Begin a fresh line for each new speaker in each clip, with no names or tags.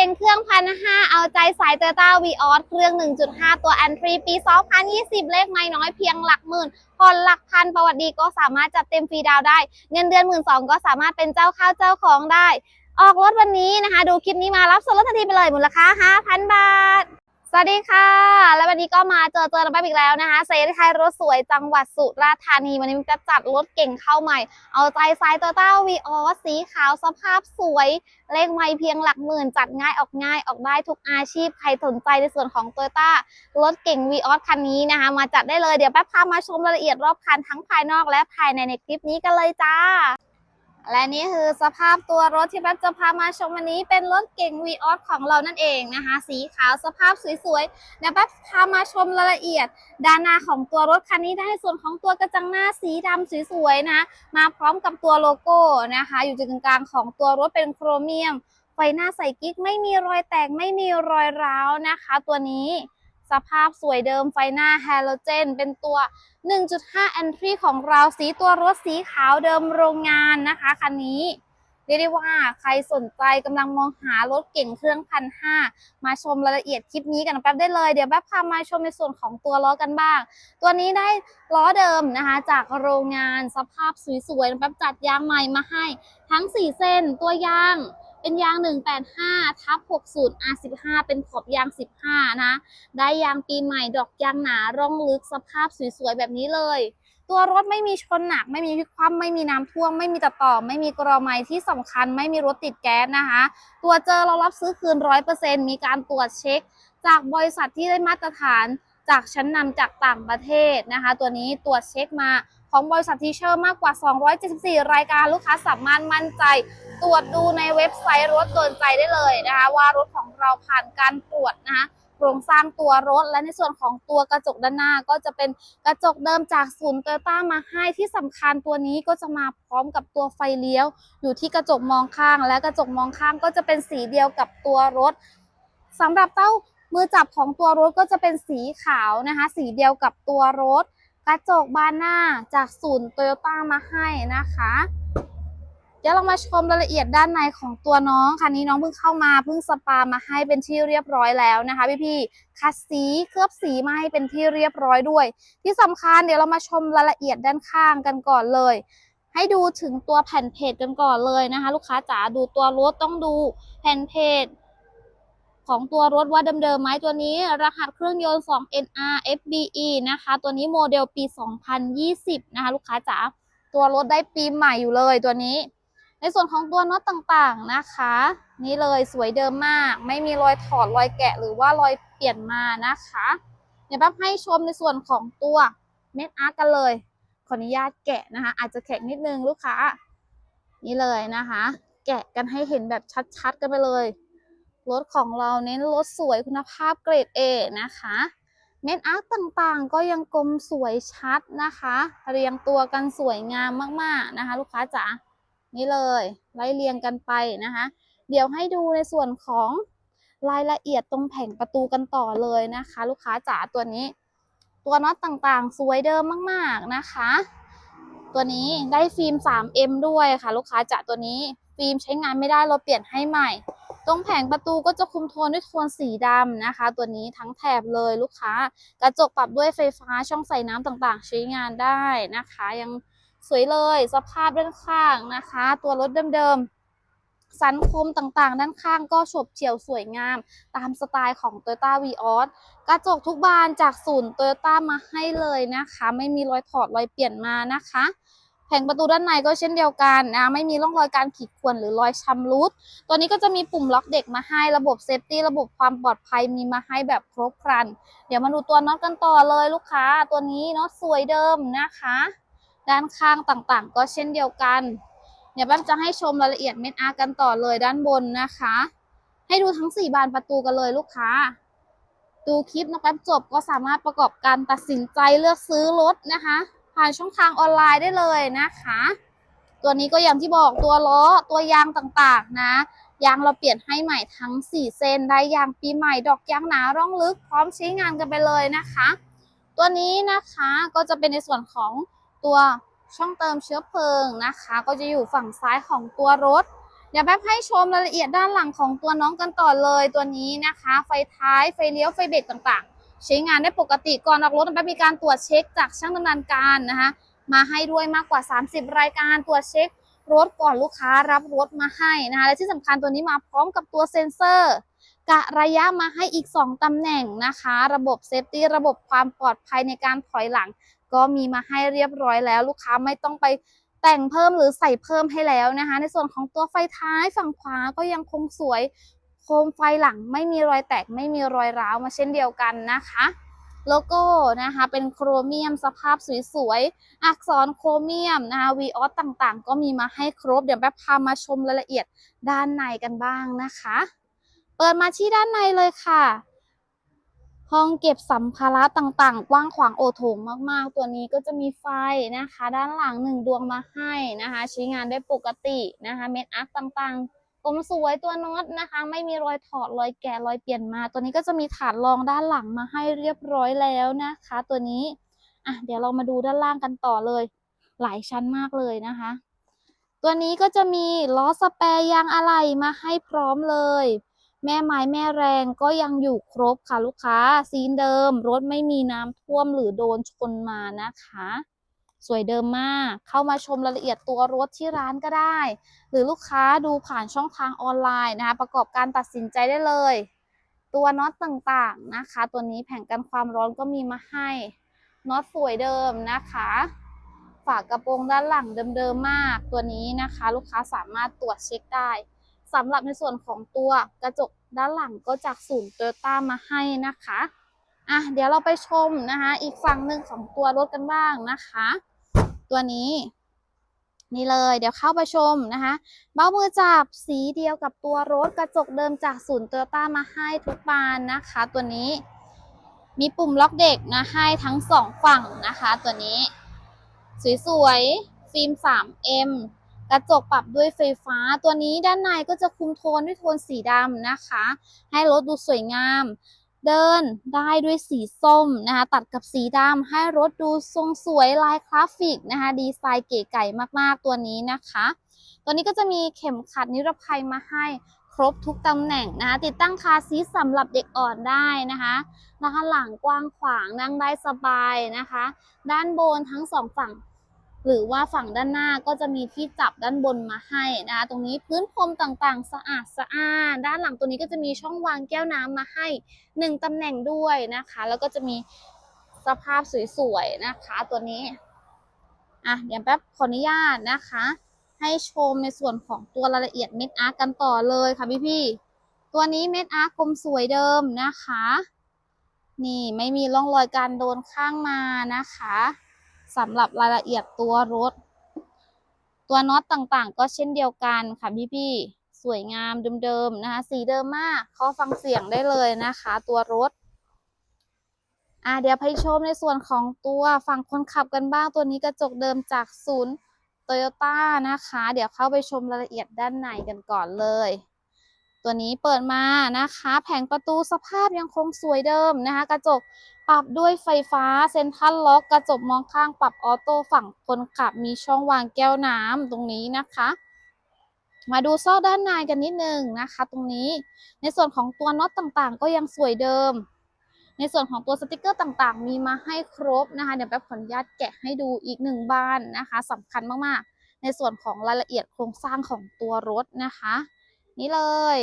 ก่งเครื่องพันห้าเอาใจสายเตอร์ต้าวีออสเครื่อง 1.5 ตัวแอนทรีปี 2020 เลขไม่น้อยเพียงหลักหมื่นผ่อนหลักพันประวัติดีก็สามารถจัดเต็มฟรีดาวได้ เงินเดือนหมื่นสองก็สามารถเป็นเจ้าข้าวเจ้าของได้ ออกรถวันนี้นะคะ ดูคลิปนี้มารับส่วนลดทันทีไปเลยมูลค่า 5,000 บาท สวัสดีค่ะ และวันนี้ก็มาเจอเจอกันแป๊บอีกแล้วนะคะ เซรีไทยรถสวยจังหวัดสุราษฎร์ธานี วันนี้มันจะจัดรถเก่งเข้าใหม่ เอาใจไซโตต้าวีออสีขาวสภาพสวย เลขไม่เพียงหลักหมื่น จัดง่ายออกง่ายออกได้ทุกอาชีพ ใครสนใจในส่วนของโตโยต้ารถเก่งวีออสคันนี้นะคะ มาจัดได้เลยเดี๋ยวแป๊บพามาชมรายละเอียดรอบคันทั้งภายนอกและภายในในคลิปนี้กันเลยจ้า และนี่คือสภาพตัวรถที่แป๊บจะพามาชมวันนี้เป็นรถเก่งวีออสของเรานั่นเองนะคะ สีขาวสภาพสวยๆเดี๋ยวแป๊บพามาชมรายละเอียด ด้านหน้าของตัวรถคันนี้ได้ส่วนของตัวกระจังหน้าสีดำสวยๆนะมาพร้อมกับตัวโลโก้นะคะ อยู่จุดกลางของตัวรถเป็นโครเมียมไฟหน้าใสกิ๊กไม่มีรอยแตกไม่มีรอยร้าวนะคะ ตัวนี้ สภาพสวยเดิมไฟหน้าแฮโลเจน เป็นตัว 1.5 entry ของเราสีตัวรถสีขาวเดิมโรงงานนะคะคันนี้เรียกได้ว่าใครสนใจกำลังมองหารถเก่งเครื่องพันห้ามาชมรายละเอียดคลิปนี้กันแป๊บได้เลย เดี๋ยวแป๊บพามาชมในส่วนของตัวล้อกันบ้าง ตัวนี้ได้ล้อเดิมนะคะ จากโรงงานสภาพสวยๆแป๊บจัดยางใหม่มาให้ ทั้ง 4 เส้นตัวยาง เป็นยาง 185ทับ60 R15 เป็นขอบยาง 15 นะ ได้ยางปีใหม่ดอกยางหนาร่องลึกสภาพสวยๆ แบบนี้เลย ตัวรถไม่มีชนหนัก ไม่มีพลิกคว่ำไม่มีน้ำท่วม ไม่มีตัดต่อ ไม่มีกรอไม้ที่สำคัญ ไม่มีรถติดแก๊สนะคะ ตัวเจอเรารับซื้อคืน 100%มีการตรวจเช็ค จากบริษัทที่ได้มาตรฐาน จากชั้นนำจากต่างประเทศนะคะ ตัวนี้ตรวจเช็คมาของบริษัททีเชอร์มากกว่า 274 รายการลูกค้าสามารถมั่นใจ ตรวจดูในเว็บไซต์รถโดนใจได้เลยนะคะ ว่ารถของเราผ่านการตรวจนะคะโครงสร้างตัวรถ และในส่วนของตัวกระจกด้านหน้าก็จะเป็นกระจกเดิมจากศูนย์โตโยต้ามาให้ที่สำคัญตัวนี้ก็จะมาพร้อมกับตัวไฟเลี้ยว อยู่ที่กระจกมองข้าง และกระจกมองข้างก็จะเป็นสีเดียวกับตัวรถสำหรับเต้า มือจับของตัวรถก็จะเป็นสีขาวนะคะ สีเดียวกับตัวรถ กระจกบานหน้าจากศูนย์โตโยต้ามาให้นะคะ เดี๋ยวเรามาชมรายละเอียดด้านในของตัวน้องคันนี้น้องเพิ่งเข้ามาเพิ่งสปามาให้เป็นที่เรียบร้อยแล้วนะคะพี่ๆคัดสีเคลือบสีมาให้เป็นที่เรียบร้อยด้วย ที่สำคัญเดี๋ยวเรามาชมรายละเอียดด้านข้างกันก่อนเลยให้ดูถึงตัวแผ่นเพจกันก่อนเลยนะคะ ลูกค้าจ๋าดูตัวรถต้องดูแผ่นเพจ ของตัวรถว่าเดิมๆไหมตัวนี้ รหัสเครื่องยนต์ 2 NR FBE นะคะ ตัวนี้โมเดลปี 2020 นะคะ ลูกค้าจ๋าตัวรถได้ปีใหม่อยู่เลยตัวนี้ ในส่วนของตัวน็อตต่างๆนะคะ นี่เลยสวยเดิมมาก ไม่มีรอยถอดรอยแกะหรือว่ารอยเปลี่ยนมานะคะเดี๋ยวแป๊บให้ชมในส่วนของตัวเม็ดอาร์กันเลย ขออนุญาตแกะนะคะ อาจจะแข็งนิดนึงลูกค้า นี่เลยนะคะ แกะกันให้เห็นแบบชัดๆกันไปเลย รถของเราเน้นรถสวยคุณภาพเกรด A นะคะ เม็ดอาร์ตต่างๆ ก็ยังกลมสวยชัดนะคะ เรียงตัวกันสวยงามมากๆนะคะ ลูกค้าจ๋านี่เลยไล่เรียงกันไปนะคะ เดี๋ยวให้ดูในส่วนของรายละเอียดตรงแผงประตูกันต่อเลยนะคะ ลูกค้าจ๋าตัวนี้ ตัวน็อตต่างๆ สวยเดิมมากๆนะคะ ตัวนี้ได้ฟิล์ม 3M ด้วยค่ะ ลูกค้าจ๋าตัวนี้ ฟิล์มใช้งานไม่ได้เราเปลี่ยนให้ใหม่ ตรงแผงประตูก็จะคุมโทนด้วยโทนสีดำนะคะ ตัวนี้ทั้งแถบเลยลูกค้า กระจกปรับด้วยไฟฟ้าช่องใส่น้ำต่างๆ ใช้งานได้นะคะ ยังสวยเลยสภาพด้านข้างนะคะ ตัวรถเดิมๆ สันคมต่างๆ ด้านข้างก็ฉบเฉี่ยวสวยงาม ตามสไตล์ของ Toyota v ีออสกระจกทุกบานจากศูนย์ Toyota มาให้เลยนะคะ ไม่มีรอยถอดรอยเปลี่ยนมานะคะ แผงประตูด้านในก็เช่นเดียวกันนะไม่มีร่องรอยการขีดข่วนหรือรอยชำรุด ตัวนี้ก็จะมีปุ่มล็อกเด็กมาให้ระบบเซฟตี้ระบบความปลอดภัยมีมาให้แบบครบครัน เดี๋ยวมาดูตัวน็อตกันต่อเลยลูกค้า ตัวนี้น็อตสวยเดิมนะคะ ด้านข้างต่างๆ ก็เช่นเดียวกันเดี๋ยวแป๊บจะให้ชมรายละเอียดเม็ดอาร์กันต่อเลยด้านบนนะคะ ให้ดูทั้ง 4 บานประตูกันเลยลูกค้า ดูคลิปนะแป๊บจบก็สามารถประกอบการตัดสินใจเลือกซื้อรถนะคะ ผ่านช่องทางออนไลน์ได้เลยนะคะ ตัวนี้ก็อย่างที่บอกตัวล้อตัวยางต่างๆนะยางเราเปลี่ยนให้ใหม่ทั้ง 4 เส้นได้ยางปีใหม่ดอกยางหนาร่องลึก พร้อมใช้งานกันไปเลยนะคะ ตัวนี้นะคะก็จะเป็นในส่วนของตัวช่องเติมเชื้อเพลิงนะคะ ก็จะอยู่ฝั่งซ้ายของตัวรถ เดี๋ยวแป๊บให้ชมรายละเอียดด้านหลังของตัวน้องกันต่อเลยตัวนี้นะคะ ไฟท้ายไฟเลี้ยวไฟเบรกต่างๆ ใช้งานได้ปกติก่อนออกรถแป๊บมีการตรวจเช็คจากช่างดำเนินการนะคะมาให้ด้วยมากกว่า 30 รายการตรวจเช็ครถก่อนลูกค้ารับรถมาให้นะคะและที่สำคัญตัวนี้มาพร้อมกับตัวเซ็นเซอร์กะระยะมาให้อีก 2ตำแหน่งนะคะ ระบบเซฟตี้ระบบความปลอดภัยในการถอยหลัง ก็มีมาให้เรียบร้อยแล้ว ลูกค้าไม่ต้องไปแต่งเพิ่มหรือใส่เพิ่มให้แล้วนะคะ ในส่วนของตัวไฟท้ายฝั่งขวาก็ยังคงสวย โคมไฟหลังไม่มีรอยแตกไม่มีรอยร้าวมาเช่นเดียวกันนะคะโลโก้นะคะเป็นโครเมียมสภาพสวยๆ อักษรโครเมียมนะคะวีออสต่างๆ ก็มีมาให้ครบ เดี๋ยวแป๊บพามาชมรายละเอียดด้านในกันบ้างนะคะ เปิดมาที่ด้านในเลยค่ะ ห้องเก็บสัมภาระต่างๆ กว้างขวางโอโถงมากๆ ตัวนี้ก็จะมีไฟนะคะ ด้านหลังหนึ่งดวงมาให้นะคะ ใช้งานได้ปกตินะคะ เม็ดอาร์คต่างๆ กลมสวยตัวน็อตนะคะ ไม่มีรอยถอดรอยแกะรอยเปลี่ยนมา ตัวนี้ก็จะมีฐานรองด้านหลังมาให้เรียบร้อยแล้วนะคะ ตัวนี้อะเดี๋ยวเรามาดูด้านล่างกันต่อเลย หลายชั้นมากเลยนะคะ ตัวนี้ก็จะมีล้อสแปรยางอะไหล่มาให้พร้อมเลย แม่ไม้แม่แรงก็ยังอยู่ครบค่ะลูกค้าซีนเดิม รถไม่มีน้ำท่วมหรือโดนชนมานะคะ สวยเดิมมาก เข้ามาชมรายละเอียดตัวรถที่ร้านก็ได้ หรือลูกค้าดูผ่านช่องทางออนไลน์นะคะ ประกอบการตัดสินใจได้เลย ตัวน็อตต่างๆนะคะ ตัวนี้แผงกันความร้อนก็มีมาให้ น็อตสวยเดิมนะคะ ฝากกระโปรงด้านหลังเดิมๆมาก ตัวนี้นะคะ ลูกค้าสามารถตรวจเช็คได้สำหรับในส่วนของตัวกระจกด้านหลังก็จากศูนย์โตโยต้ามาให้นะคะอะเดี๋ยวเราไปชมนะคะ อีกฝั่งหนึ่งของตัวรถกันบ้างนะคะ ตัวนี้ นี่เลยเดี๋ยวเข้าไปชมนะคะเบ้ามือจับสีเดียวกับตัวรถกระจกเดิมจากศูนย์โตโยต้ามาให้ทุกบานนะคะ ตัวนี้ มีปุ่มล็อกเด็กนะให้ทั้งสองฝั่งนะคะ ตัวนี้ สวยๆฟิล์ม 3M กระจกปรับด้วยไฟฟ้าตัวนี้ด้านในก็จะคุมโทนด้วยโทนสีดำนะคะ ให้รถดูสวยงาม เดินได้ด้วยสีส้มนะคะตัดกับสีดำให้รถดูทรงสวยลายคลาสสิกนะคะดีไซน์เก๋ไก่มากๆตัวนี้นะคะ ตัวนี้ก็จะมีเข็มขัดนิรภัยมาให้ครบทุกตำแหน่งนะคะติดตั้งคาซีสำหรับเด็กอ่อนได้นะคะนะคะหลังกว้างขวางนั่งได้สบายนะคะ ด้านบนทั้งสองฝั่ง หรือว่าฝั่งด้านหน้าก็จะมีที่จับด้านบนมาให้นะคะตรงนี้พื้นพรมต่างๆ สะอาดสะอาดด้านหลังตัวนี้ก็จะมีช่องวางแก้วน้ำมาให้หนึ่งตำแหน่งด้วยนะคะ แล้วก็จะมีสภาพสวยๆนะคะตัวนี้อะเดี๋ยวแป๊บขออนุญาตนะคะ ให้ชมในส่วนของตัวรายละเอียดเม็ดอาร์กันต่อเลยค่ะพี่ๆตัวนี้เม็ดอาร์กลมสวยเดิมนะคะ นี่ไม่มีร่องรอยการโดนข้างมานะคะ สำหรับรายละเอียดตัวรถ ตัวน็อตต่างๆ ก็เช่นเดียวกันค่ะพี่ๆสวยงามเดิมๆนะคะ สีเดิมมากเขาฟังเสียงได้เลยนะคะ ตัวรถอะเดี๋ยวไปชมในส่วนของตัวฝั่งคนขับกันบ้างตัวนี้กระจกเดิมจากศูนย์โตโยต้านะคะ เดี๋ยวเข้าไปชมรายละเอียดด้านในกันก่อนเลย ตัวนี้เปิดมานะคะ แผงประตูสภาพยังคงสวยเดิมนะคะ กระจก ปรับด้วยไฟฟ้าเซ็นทรัลล็อกกระจกมองข้างปรับออโต้ฝั่งคนขับมีช่องวางแก้วน้ำตรงนี้นะคะ มาดูซอกด้านในกันนิดนึงนะคะ ตรงนี้ในส่วนของตัวน็อตต่างๆ ก็ยังสวยเดิม ในส่วนของตัวสติกเกอร์ต่างๆ มีมาให้ครบนะคะเดี๋ยวแป๊บขออนุญาตแกะให้ดูอีกหนึ่งบานนะคะสำคัญมากๆ ในส่วนของรายละเอียดโครงสร้างของตัวรถนะคะ นี่เลย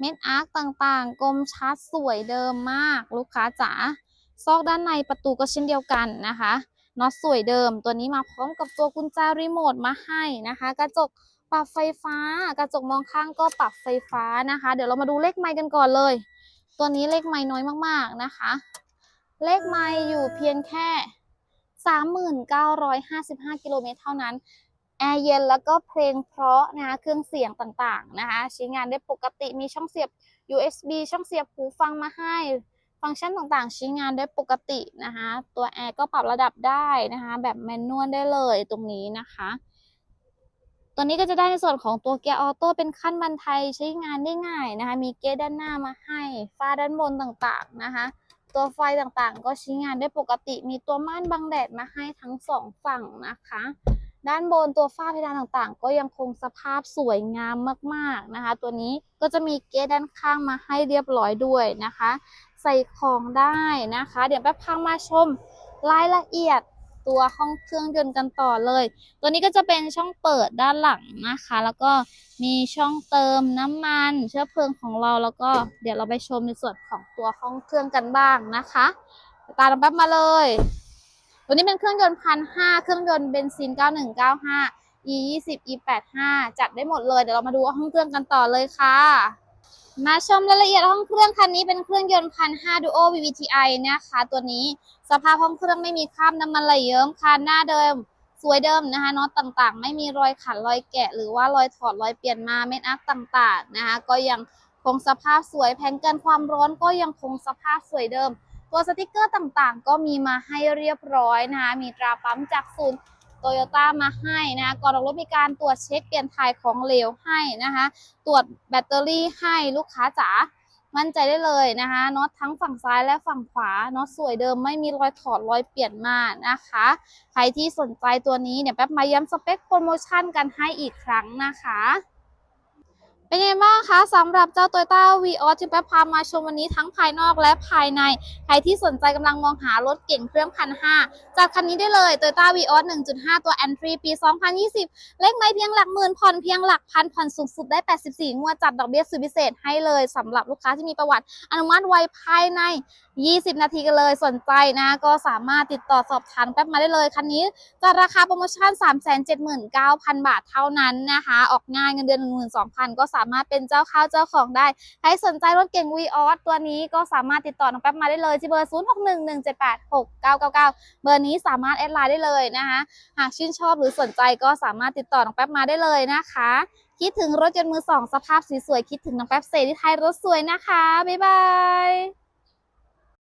เม็ดอาร์คต่างๆกลมชัดสวยเดิมมากลูกค้าจ๋าซอกด้านในประตูก็เช่นเดียวกันนะคะน็อตสวยเดิม ตัวนี้มาพร้อมกับตัวกุญแจรีโมทมาให้นะคะ กระจกปรับไฟฟ้า กระจกมองข้างก็ปรับไฟฟ้านะคะ เดี๋ยวเรามาดูเลขไมล์กันก่อนเลย ตัวนี้เลขไมล์น้อยมากๆนะคะ เลขไมล์อยู่เพียงแค่ 3955 กิโลเมตรเท่านั้น แอร์เย็นแล้วก็เพลงเพราะนะคะเครื่องเสียงต่างๆนะคะใช้งานได้ปกติมีช่องเสียบ USB ช่องเสียบหูฟังมาให้ ฟังก์ชันต่างๆ ใช้งานได้ปกตินะคะตัวแอร์ก็ปรับระดับได้นะคะแบบแมนนวลได้เลยตรงนี้นะคะตัวนี้ก็จะได้ในส่วนของตัวเกียร์ออโต้เป็นขั้นบันไทยใช้งานได้ง่ายนะคะมีเกียร์ด้านหน้ามาให้ฟ้าด้านบนต่างๆนะคะตัวไฟต่างๆ ก็ใช้งานได้ปกติ มีตัวม่านบังแดดมาให้ทั้งสองฝั่งนะคะ ด้านบนตัวฝ้าเพดานต่างๆ ก็ยังคงสภาพสวยงามมากๆนะคะ ตัวนี้ก็จะมีเกสด้านข้างมาให้เรียบร้อยด้วยนะคะ ใส่ของได้นะคะ เดี๋ยวแป๊บพังมาชมรายละเอียดตัวห้องเครื่องยนต์กันต่อเลย ตัวนี้ก็จะเป็นช่องเปิดด้านหลังนะคะ แล้วก็มีช่องเติมน้ำมัน เชื้อเพลิงของเราแล้วก็เดี๋ยวเราไปชมในส่วนของตัวห้องเครื่องกันบ้างนะคะ ตามแป๊บมาเลย ตัวนี้เป็นเครื่องยนต์พันห้าเครื่องยนต์เบนซิน 9195 e 20 e 85จัดได้หมดเลย เดี๋ยวเรามาดูห้องเครื่องกันต่อเลยค่ะ มาชมรายละเอียดห้องเครื่องคันนี้เป็นเครื่องยนต์พันห้า Duo VVTi นะคะตัวนี้สภาพห้องเครื่องไม่มีคราบน้ำมันไหลเยิ้มคันหน้าเดิมสวยเดิมนะคะน็อตต่างๆ ไม่มีรอยขัดรอยแกะ หรือว่ารอยถอดรอยเปลี่ยนมาเม็ดอัพต่างๆนะคะก็ยังคงสภาพสวยแผงกันความร้อนก็ยังคงสภาพสวยเดิม ตัวสติกเกอร์ต่างๆ ก็มีมาให้เรียบร้อยนะคะมีตราปั๊มจากศูนย์โตโยต้ามาให้นะคะก่อนออกรถมีการตรวจเช็คเปลี่ยนถ่ายของเหลวให้นะคะตรวจแบตเตอรี่ให้ลูกค้าจ๋ามั่นใจได้เลยนะคะน็อตทั้งฝั่งซ้ายและฝั่งขวาน็อตสวยเดิมไม่มีรอยถอดรอยเปลี่ยนมานะคะ ใครที่สนใจตัวนี้เนี่ยแป๊บมาย้ำสเปคโปรโมชั่นกันให้อีกครั้งนะคะ เป็นไงบ้างคะสำหรับเจ้า Toyota v ีออที่แป๊บพามาชมวันนี้ทั้งภายนอกและภายใน ใครที่สนใจกำลังมองหารถเก่งเครื่องพันห้าจัดคันนี้ได้เลย Toyota v ีออ1.5 ตัว Entry ปี 2020 เลขไม่เพียงหลักหมื่นผ่อนเพียงหลักพันผ่อนสูงสุดได้ 84 งวดจัดดอกเบี้ยสุดพิเศษให้เลยสำหรับลูกค้าที่มีประวัติอนุมัติไวภายใน 20 นาทีกันเลยสนใจนะ ก็สามารถติดต่อสอบถามแป๊บมาได้เลยคันนี้จะราคาโปรโมชั่น 379,000 บาทเท่านั้นนะคะ ออกง่ายเงินเดือน 12,000 ก็สาามารถเป็นเจ้าข้าวเจ้าของได้ ใครสนใจรถเก่งวีออสตัวนี้ก็สามารถติดต่อน้องแป๊บมาได้เลยที่เบอร์ 0611786999 เบอร์นี้สามารถแอดไลน์ได้เลยนะคะ หากชื่นชอบหรือสนใจก็สามารถติดต่อน้องแป๊บมาได้เลยนะคะ คิดถึงรถยนต์มือสองสภาพสวยๆคิดถึงน้องแป๊บเซที่ไทยรถสวยนะคะบ๊ายบาย